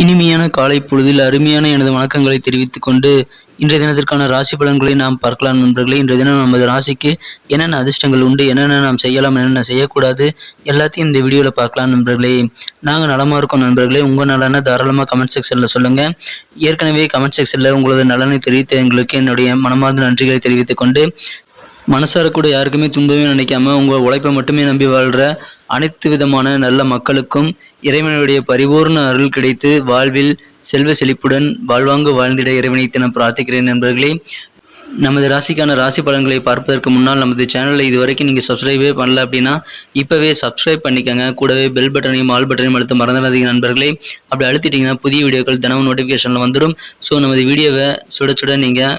இனிமையான காலை பொழுதில் அருமையான எனது வணக்கங்களை தெரிவித்துக் கொண்டு இன்றைய தினத்திற்கான ராசி பலன்களை நாம் பார்க்கலாம் நண்பர்களே. இன்றைய தினம் நமது ராசிக்கு என்னென்ன அதிர்ஷ்டங்கள் உண்டு என்னென்ன நாம் செய்யலாம் என்னென்ன செய்யக்கூடாது எல்லாத்தையும் இந்த வீடியோவில் பார்க்கலாம் நண்பர்களே. நாங்கள் நலமாக இருக்கோம் நண்பர்களே. உங்கள் நலனை தாராளமாக கமெண்ட் செக்ஷனில் சொல்லுங்கள் ஏற்கனவே கமெண்ட் செக்ஷனில் உங்களது நலனை தெரிவித்த எங்களுக்கு என்னுடைய மனமார்ந்த நன்றிகளை தெரிவித்துக் கொண்டு மனசார கூட யாருக்குமே துன்பமே நினைக்காம உங்க உழைப்பை மட்டுமே நம்பி வாழ்ற அனைத்து விதமான நல்ல மக்களுக்கும் இறைவனுடைய பரிபூர்ண அருள் கிடைத்து வாழ்வில் செல்வ செழிப்புடன் வாழ்வாங்கு வாழ்ந்திட இறைவனை தினம் பிரார்த்திக்கிறேன் நண்பர்களே. நமது ராசிக்கான ராசி பலன்களை பார்ப்பதற்கு முன்னால் நமது சேனலை இதுவரைக்கும் நீங்கள் சப்ஸ்கிரைபே பண்ணல அப்படின்னா இப்போவே சப்ஸ்கிரைப் பண்ணிக்கோங்க. கூடவே பெல் பட்டனையும் ஆல் பட்டனையும் அழுத்த மறந்துடாதீங்க நண்பர்களே. அப்படி அழுத்திட்டிங்கன்னா புதிய வீடியோக்கள் தினமும் நோட்டிஃபிகேஷனில் வந்துடும் ஸோ நமது வீடியோவை சுட சுட நீங்கள்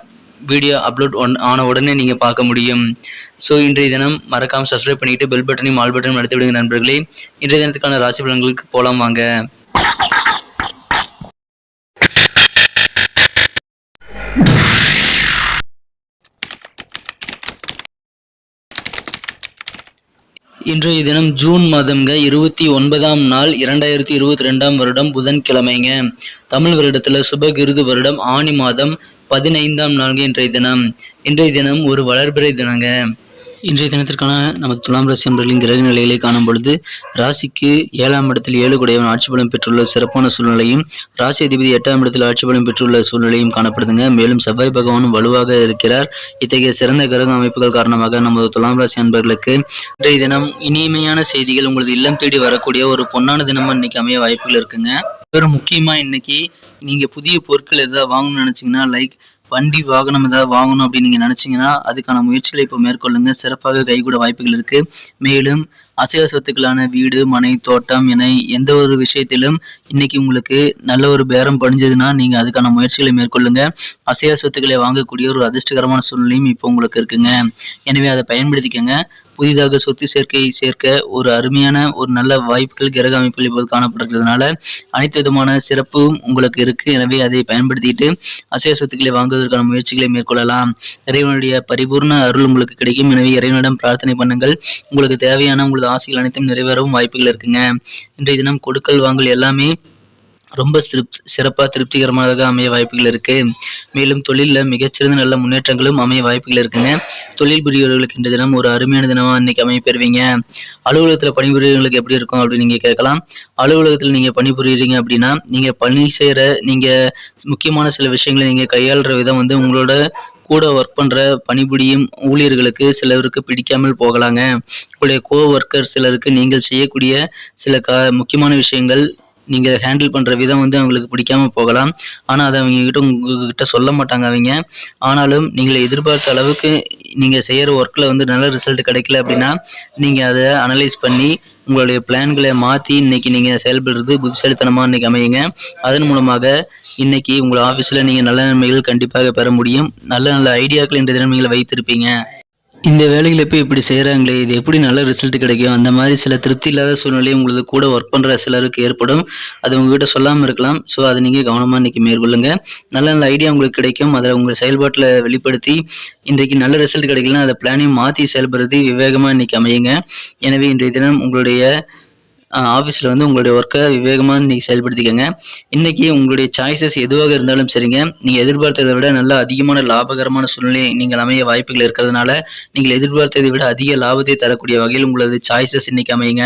வீடியோ அப்லோட் ஒன் ஆன உடனே நீங்கள் பார்க்க முடியும். ஸோ இன்றைய தினம் மறக்காமல் சப்ஸ்கிரைப் பண்ணிட்டு பெல் பட்டனையும் ஆல் பட்டனும் நடத்தி விடுங்க நண்பர்களே. இன்றைய தினத்துக்கான ராசி பலன்களுக்கு போகலாம் வாங்க. இன்றைய தினம் ஜூன் மாதம்ங்க இருபத்தி ஒன்பதாம் நாள் இரண்டாயிரத்தி இருபத்தி ரெண்டாம் வருடம் புதன்கிழமைங்க. தமிழ் வருடத்தில் சுபகிருது வருடம் ஆணி மாதம் பதினைந்தாம் நாள்ங்க இன்றைய தினம். இன்றைய தினம் ஒரு வளர்பிறை தினங்க. இன்றைய தினத்திற்கான நமது துலாம் ராசி அன்பர்களின் கிரக நிலைகளை காணும் பொழுது ராசிக்கு ஏழாம் இடத்தில் ஏழு குடையவன் ஆட்சி பலம் பெற்றுள்ள சிறப்பான சூழ்நிலையும் ராசி அதிபதி எட்டாம் இடத்தில் ஆட்சி பலம் பெற்றுள்ள சூழ்நிலையும் காணப்படுதுங்க. மேலும் செவ்வாய் பகவானும் வலுவாக இருக்கிறார். இத்தகைய சிறந்த கிரக அமைப்புகள் காரணமாக நமது துலாம் ராசி அன்பர்களுக்கு இன்றைய தினம் இனிமையான செய்திகள் உங்களது இல்லம் தேடி வரக்கூடிய ஒரு பொன்னான தினமும் இன்னைக்கு அமைய வாய்ப்புகள் இருக்குங்க. வேறு முக்கியமா இன்னைக்கு நீங்க புதிய பொருட்கள் எதாவது வாங்கணும்னு நினைச்சீங்கன்னா லைக் வண்டி வாகனம் ஏதாவது வாங்கணும் அப்படின்னு நீங்கள் நினச்சிங்கன்னா அதுக்கான முயற்சிகளை இப்போ மேற்கொள்ளுங்க. சிறப்பாக கைகூட வாய்ப்புகள் இருக்குது மேலும் அசைவ சொத்துக்களான வீடு மனை தோட்டம் என எந்த ஒரு விஷயத்திலும் இன்னைக்கு உங்களுக்கு நல்ல ஒரு பேரம் படிஞ்சதுன்னா நீங்கள் அதுக்கான முயற்சிகளை மேற்கொள்ளுங்க. அசைவ சொத்துக்களை வாங்கக்கூடிய ஒரு அதிர்ஷ்டகரமான சூழ்நிலையும் இப்போ உங்களுக்கு இருக்குங்க. எனவே அதை பயன்படுத்திக்கங்க. புதிதாக சொத்து சேர்க்கையை சேர்க்க ஒரு அருமையான ஒரு நல்ல வாய்ப்புகள் கிரக அமைப்புகள் இப்போது காணப்படுகிறதுனால அனைத்து விதமான சிறப்பும் உங்களுக்கு இருக்கு. எனவே அதை பயன்படுத்திட்டு அசைய சொத்துக்களை வாங்குவதற்கான முயற்சிகளை மேற்கொள்ளலாம். இறைவனுடைய பரிபூர்ண அருள் உங்களுக்கு கிடைக்கும். எனவே இறைவனிடம் பிரார்த்தனை பண்ணுங்கள். உங்களுக்கு தேவையான உங்களது ஆசைகள் அனைத்தும் நிறைவேறவும் வாய்ப்புகள் இருக்குங்க. இன்றைய தினம் கொடுக்கல் வாங்கல் எல்லாமே ரொம்ப திருப் சிறப்பாக திருப்திகரமாக அமைய வாய்ப்புகள் இருக்கு. மேலும் தொழிலில் மிகச்சிறந்த நல்ல முன்னேற்றங்களும் அமைய வாய்ப்புகள் இருக்குங்க. தொழில் புரியவர்களுக்கு இந்த தினம் ஒரு அருமையான தினமாக இன்னைக்கு அமைய பெறுவீங்க அலுவலகத்தில் பணிபுரியவங்களுக்கு எப்படி இருக்கும் அப்படின்னு நீங்கள் கேட்கலாம். அலுவலகத்தில் நீங்கள் பணிபுரியுறீங்க அப்படின்னா நீங்கள் பணி செய்கிற நீங்கள் முக்கியமான சில விஷயங்களை நீங்கள் கையாளுற விதம் வந்து உங்களோட கூட ஒர்க் பண்ணுற பணிபுரியும் ஊழியர்களுக்கு சிலருக்கு பிடிக்காமல் போகலாங்க. உங்களுடைய கோ ஒர்க்கர் சிலருக்கு நீங்கள் செய்யக்கூடிய சில க முக்கியமான விஷயங்கள் நீங்கள் ஹேண்டில் பண்ணுற விதம் வந்து அவங்களுக்கு பிடிக்காம போகலாம். ஆனால் அதை அவங்க கிட்ட உங்ககிட்ட சொல்ல மாட்டாங்க அவங்க. ஆனாலும் நீங்கள் எதிர்பார்த்த அளவுக்கு நீங்கள் செய்கிற ஒர்க்கில் வந்து நல்ல ரிசல்ட் கிடைக்கல அப்படின்னா நீங்கள் அதை அனலைஸ் பண்ணி உங்களுடைய பிளான்களை மாற்றி இன்றைக்கி நீங்கள் செயல்படுறது புத்திசாலித்தனமாக இன்றைக்கி அமையுங்க. அதன் மூலமாக இன்றைக்கி உங்கள் ஆஃபீஸில் நீங்கள் நல்ல நன்மைகள் கண்டிப்பாக பெற முடியும். நல்ல நல்ல ஐடியாக்கள் இன்றைய தினம் நீங்கள் வைத்திருப்பீங்க. இந்த வேலையில் போய் இப்படி செய்கிறாங்களே இது எப்படி நல்ல ரிசல்ட் கிடைக்கும்? அந்த மாதிரி சில திருப்தி இல்லாத சூழ்நிலை உங்களுக்கு கூட ஒர்க் பண்ணுற சிலருக்கு ஏற்படும். அது உங்ககிட்ட சொல்லாமல் இருக்கலாம். ஸோ அதை நீங்கள் கவனமாக இன்றைக்கி மேற்கொள்ளுங்க. நல்ல நல்ல ஐடியா உங்களுக்கு கிடைக்கும். அதில் உங்கள் செயல்பாட்டில் வெளிப்படுத்தி இன்றைக்கு நல்ல ரிசல்ட் கிடைக்கலாம் அதை பிளானையும் மாற்றி செயல்படுத்தி விவேகமாக இன்றைக்கி அமையுங்க. எனவே இன்றைய தினம் உங்களுடைய ஆஃபீஸில் வந்து உங்களுடைய ஒர்க்கை விவேகமாக நீங்கள் செயல்படுத்திக்கங்க. இன்றைக்கி உங்களுடைய சாய்ஸஸ் எதுவாக இருந்தாலும் சரிங்க. நீங்கள் எதிர்பார்த்ததை விட நல்ல அதிகமான லாபகரமான சூழ்நிலை நீங்கள் அமைய வாய்ப்புகள் இருக்கிறதுனால நீங்கள் எதிர்பார்த்ததை விட அதிக லாபத்தை தரக்கூடிய வகையில் உங்களது சாய்ஸஸ் இன்றைக்கி அமையுங்க.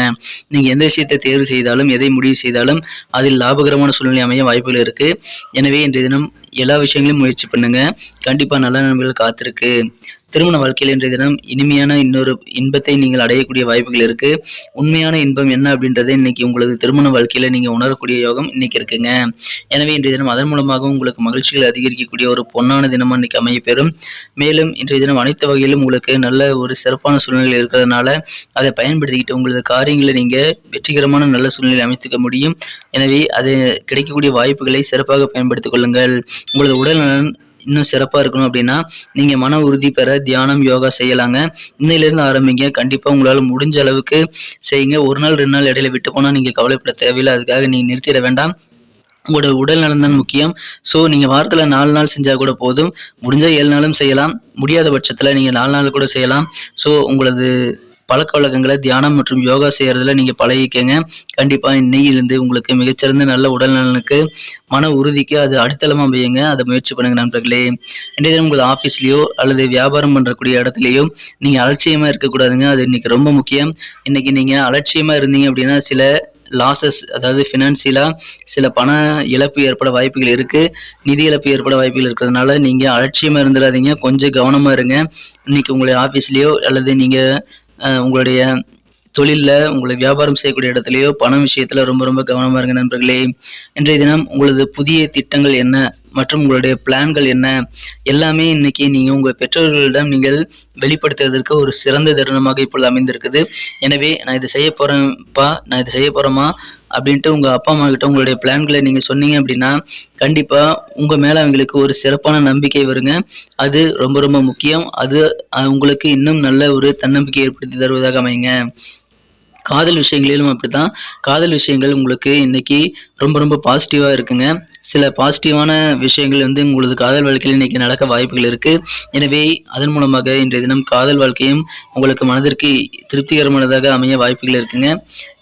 நீங்கள் எந்த விஷயத்தை தேர்வு செய்தாலும் எதை முடிவு செய்தாலும் அதில் லாபகரமான சூழ்நிலை அமைய வாய்ப்புகள் இருக்குது எனவே இன்றைய தினம் எல்லா விஷயங்களையும் முயற்சி பண்ணுங்க. கண்டிப்பாக நல்ல நண்பர்கள் காத்திருக்கு. திருமண வாழ்க்கையில் இன்றைய தினம் இனிமையான இன்னொரு இன்பத்தை நீங்கள் அடையக்கூடிய வாய்ப்புகள் இருக்கு. உண்மையான இன்பம் என்ன அப்படின்றத இன்னைக்கு உங்களது திருமண வாழ்க்கையில நீங்க உணரக்கூடிய யோகம் இன்னைக்கு இருக்குங்க. எனவே இன்றைய தினம் அதன் மூலமாக உங்களுக்கு மகிழ்ச்சிகள் அதிகரிக்கக்கூடிய ஒரு பொன்னான தினமா இன்னைக்கு அமைய பெறும் மேலும் இன்றைய தினம் அனைத்து வகையிலும் உங்களுக்கு நல்ல ஒரு சிறப்பான சூழ்நிலை இருக்கிறதுனால அதை பயன்படுத்திக்கிட்டு உங்களது காரியங்களை நீங்க வெற்றிகரமான நல்ல சூழ்நிலை அமைத்துக்க முடியும். எனவே அது கிடைக்கக்கூடிய வாய்ப்புகளை சிறப்பாக பயன்படுத்திக் கொள்ளுங்கள். உங்களது உடல் நலன் இன்னும் சிறப்பாக இருக்கணும் அப்படின்னா நீங்கள் மன உறுதி பெற தியானம் யோகா செய்யலாங்க. இன்னையிலேருந்து ஆரம்பிங்க. கண்டிப்பாக உங்களால் முடிஞ்ச அளவுக்கு செய்யுங்க. ஒரு நாள் ரெண்டு நாள் இடையில விட்டு போனால் நீங்கள் கவலைப்பட தேவையில்லை. அதுக்காக நீங்கள் நிறுத்திட வேண்டாம். உங்களோட உடல் நலம் தான் முக்கியம். ஸோ நீங்கள் வாரத்தில் நாலு நாள் செஞ்சால் கூட போதும். முடிஞ்சால் ஏழு நாளும் செய்யலாம். முடியாத பட்சத்தில் நீங்கள் நாலு நாள் கூட செய்யலாம். ஸோ உங்களது பழக்க வழக்கங்களை தியானம் மற்றும் யோகா செய்கிறதுல நீங்கள் பழகிக்கங்க. கண்டிப்பாக இன்னையிலிருந்து உங்களுக்கு மிகச்சிறந்த நல்ல உடல் நலனுக்கு மன உறுதிக்கு அது அடித்தளமாக அமையுங்க. அதை முயற்சி பண்ணுங்க நண்பர்களே. இன்றைய தினம் உங்கள் ஆஃபீஸ்லேயோ அல்லது வியாபாரம் பண்ணுறக்கூடிய இடத்துலையோ நீங்கள் அலட்சியமாக இருக்கக்கூடாதுங்க. அது இன்னைக்கு ரொம்ப முக்கியம். இன்னைக்கு நீங்கள் அலட்சியமாக இருந்தீங்க அப்படின்னா சில லாசஸ் அதாவது ஃபினான்சியலாக சில பண இழப்பு ஏற்பட வாய்ப்புகள் இருக்குது நிதி இழப்பு ஏற்பட வாய்ப்புகள் இருக்கிறதுனால நீங்கள் அலட்சியமாக இருந்துடாதீங்க. கொஞ்சம் கவனமாக இருங்க. இன்றைக்கி உங்களுடைய ஆஃபீஸ்லேயோ அல்லது நீங்கள் உங்களுடைய தொழிலில் உங்களை வியாபாரம் செய்யக்கூடிய இடத்துலையோ பணம் விஷயத்தில் ரொம்ப ரொம்ப கவனமாக இருங்க நண்பர்களே. இன்றைய தினம் உங்களது புதிய திட்டங்கள் என்ன மற்றும் உங்களுடைய பிளான்கள் என்ன எல்லாமே இன்னைக்கு நீங்கள் உங்கள் பெற்றோர்களிடம் நீங்கள் வெளிப்படுத்துவதற்கு ஒரு சிறந்த தருணமாக இப்பொழுது அமைந்திருக்குது. எனவே நான் இதை செய்ய போகிறேன்ப்பா நான் இதை செய்ய போகிறேம்மா அப்படின்ட்டு உங்கள் அப்பா அம்மா கிட்ட உங்களுடைய பிளான்களை நீங்கள் சொன்னீங்க அப்படின்னா கண்டிப்பாக உங்கள் மேலே அவங்களுக்கு ஒரு சிறப்பான நம்பிக்கை வருங்க. அது ரொம்ப ரொம்ப முக்கியம். அது உங்களுக்கு இன்னும் நல்ல ஒரு தன்னம்பிக்கை ஏற்படுத்தி தருவதாக அமைங்க காதல் விஷயங்களிலும் அப்படித்தான். காதல் விஷயங்கள் உங்களுக்கு இன்னைக்கு ரொம்ப ரொம்ப பாசிட்டிவாக இருக்குங்க. சில பாசிட்டிவான விஷயங்கள் வந்து உங்களது காதல் வாழ்க்கையில் இன்றைக்கி நடக்க வாய்ப்புகள் இருக்குது எனவே அதன் மூலமாக இன்றைய தினம் காதல் வாழ்க்கையும் உங்களுக்கு மனதிற்கு திருப்திகரமானதாக அமைய வாய்ப்புகள் இருக்குங்க.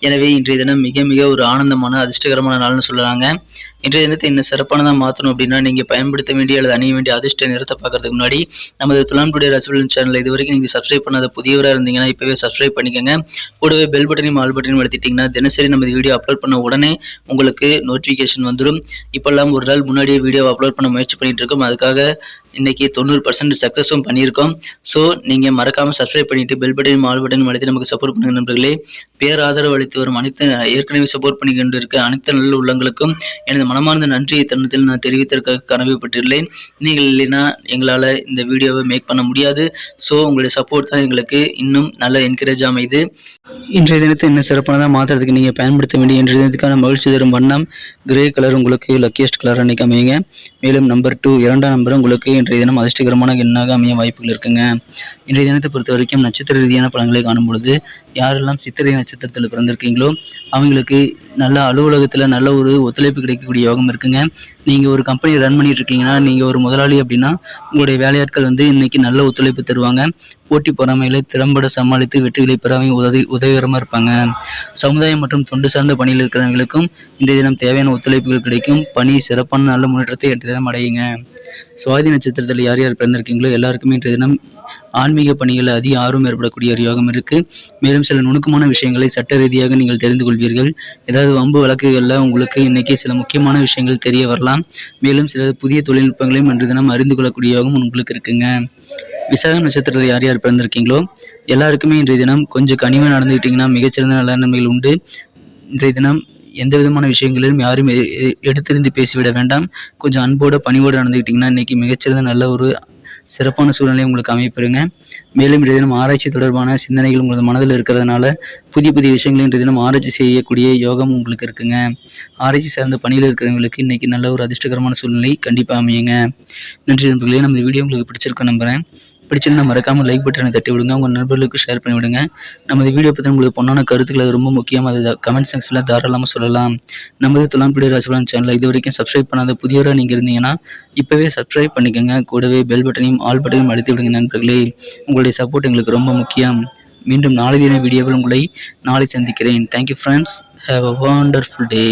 எனவே இன்றைய தினம் மிக மிக ஒரு ஆனந்தமான அதிர்ஷ்டகரமான நாள்னு சொல்லலாங்க. இன்றைய தினத்தை இன்னும் சிறப்பானதாக மாற்றணும் அப்படின்னா நீங்கள் பயன்படுத்த வேண்டிய அல்லது அணிய வேண்டிய அதிர்ஷ்ட நிறத்தை பார்க்கறதுக்கு முன்னாடி நமது துலான்புடைய ரசபலன் சேனல் இது வரைக்கும் நீங்கள் சப்ஸ்கிரைப் பண்ணாத புதியவராக இருந்தீங்கன்னா இப்போவே சப்ஸ்கிரைப் பண்ணிக்கோங்க. கூடவே பெல் பட்டனையும் ஆல் பட்டனையும் அழுத்திட்டிங்கன்னா தினசரி நம்ம வீடியோ அப்லோட் பண்ண உடனே உங்களுக்கு நோட்டிஃபிகேஷன் வந்துடும் இப்போல்லாம் ஒரு நாள் முன்னாடியே வீடியோ அப்லோட் பண்ண முயற்சி பண்ணிட்டு இருக்கோம். அதுக்காக இன்றைக்கி தொண்ணூறு பர்சன்ட் சக்ஸஸும் பண்ணியிருக்கோம். ஸோ நீங்கள் மறக்காமல் சப்ஸ்கிரைப் பண்ணிவிட்டு பெல் பட்டன் மால் பட்டன் அழைத்து நமக்கு சப்போர்ட் பண்ணுங்க நண்பர்களே. பேராதரவு அளித்து வரும் அனைத்து ஏற்கனவே சப்போர்ட் பண்ணி கொண்டு இருக்க அனைத்து நல்ல உள்ளங்களுக்கும் எனது மனமார்ந்த நன்றியை தருணத்தில் நான் தெரிவித்ததற்காக கடமைப்பட்டுள்ளேன். நீங்கள் இல்லைன்னா எங்களால் இந்த வீடியோவை மேக் பண்ண முடியாது. ஸோ உங்களுடைய சப்போர்ட் தான் எங்களுக்கு இன்னும் நல்ல என்கரேஜ் அமைது இன்றைய தினத்தை இன்னும் சிறப்பானதாக மாற்றுறதுக்கு நீங்கள் பயன்படுத்த வேண்டிய இன்றைய தினத்துக்கான மகிழ்ச்சி தரும் வண்ணம் கிரே கலர் உங்களுக்கு லக்கியஸ்ட் கலர் அன்னைக்கு அமையுங்க. மேலும் நம்பர் டூ இரண்டாம் நம்பர் உங்களுக்கு இன்றைய தினம் அதிர்ஷ்டகரமான எண்ணாக அமைய வாய்ப்புகள் இருக்குங்க. இன்றைய தினத்தை பொறுத்த வரைக்கும் நட்சத்திர ரீதியான பலன்களை காணும் பொழுது யாரெல்லாம் சித்திரை நட்சத்திரத்தில் பிறந்திருக்கீங்களோ அவங்களுக்கு நல்ல அலுவலகத்தில் நல்ல ஒரு ஒத்துழைப்பு கிடைக்கக்கூடிய யோகம் இருக்குங்க. நீங்கள் ஒரு கம்பெனி ரன் பண்ணிட்டு இருக்கீங்கன்னா நீங்கள் ஒரு முதலாளி அப்படின்னா உங்களுடைய வேலையாட்கள் வந்து இன்னைக்கு நல்ல ஒத்துழைப்பு தருவாங்க. போட்டி பொறாமைகளை திறம்பட சமாளித்து வெற்றிகளை பெற உதவி உதவிகரமாக இருப்பாங்க. சமுதாயம் மற்றும் தொண்டு சார்ந்த பணியில் இருக்கிறவங்களுக்கும் இந்த தினம் தேவையான ஒத்துழைப்புகள் கிடைக்கும். பணி சிறப்பான நல்ல முன்னேற்றத்தை இன்றைய தினம் அடையுங்க. சுவாதி நட்சத்திரத்தில் யார் யார் பிறந்திருக்கீங்களோ எல்லாருக்குமே இன்றைய தினம் ஆன்மீக பணிகளில் அதிக ஆர்வம் ஏற்படக்கூடிய ஒரு யோகம் இருக்கு. மேலும் சில நுணுக்கமான விஷயங்களை சட்ட ரீதியாக நீங்கள் தெரிந்து கொள்வீர்கள். ஏதாவது வம்பு வழக்குகளில் உங்களுக்கு இன்றைக்கி சில முக்கியமான விஷயங்கள் தெரிய வரலாம். மேலும் சில புதிய தொழில்நுட்பங்களையும் இன்று தினம் அறிந்து கொள்ளக்கூடிய யோகம் உங்களுக்கு இருக்குங்க. விசாக நட்சத்திரத்தில் யார் யார் பிறந்திருக்கீங்களோ எல்லாருக்குமே இன்றைய தினம் கொஞ்சம் கனிவாக நடந்துக்கிட்டிங்கன்னா மிகச்சிறந்த நல்ல நன்மைகள் உண்டு. இன்றைய தினம் எந்த விதமான விஷயங்களிலும் யாரும் எடுத்திருந்து பேசிவிட வேண்டாம். கொஞ்சம் அன்போடு பணிவோடு நடந்துக்கிட்டிங்கன்னா இன்றைக்கி மிகச்சிறந்த நல்ல ஒரு சிறப்பான சூழ்நிலை உங்களுக்கு அமைப்பெறுங்க மேலும் இன்றைய தினம் ஆராய்ச்சி தொடர்பான சிந்தனைகள் உங்களது மனதில் இருக்கிறதுனால புதிய புதிய விஷயங்களை இன்றைய தினம் ஆராய்ச்சி செய்யக்கூடிய யோகம் உங்களுக்கு இருக்குங்க. ஆராய்ச்சி சார்ந்த பணியில் இருக்கிறவங்களுக்கு இன்றைக்கி நல்ல ஒரு அதிர்ஷ்டகரமான சூழ்நிலை கண்டிப்பாக அமையுங்க. நன்றி நண்பர்களே நம்ம இந்த வீடியோ உங்களுக்கு பிடிச்சிருக்கோம் நம்புகிறேன் பிடிச்சிருந்தா மறக்காமல் லைக் பட்டனை தட்டி விடுங்க. உங்கள் நண்பர்களுக்கு ஷேர் பண்ணி விடுங்க. நமது வீடியோ பற்றி உங்களுக்கு பொண்ணான கருத்துக்கள் அது ரொம்ப முக்கியம் அது கமெண்ட் செக்ஷனில் தாராளமாக சொல்லலாம். நமது துலாம்புடி ராசிபலன் சேனலை இது வரைக்கும் சப்ஸ்கிரைப் பண்ணாத புதியவராக நீங்கள் இருந்தீங்கன்னா இப்போவே சப்ஸ்கிரைப் பண்ணிக்கோங்க. கூடவே பெல் பட்டனையும் ஆல் பட்டனையும் அழுத்தி விடுங்க நண்பர்களே. உங்களுடைய சப்போர்ட் எங்களுக்கு ரொம்ப முக்கியம். மீண்டும் நாளை தின வீடியோவில் உங்களை நாளை சந்திக்கிறேன். Thank you friends have a wonderful day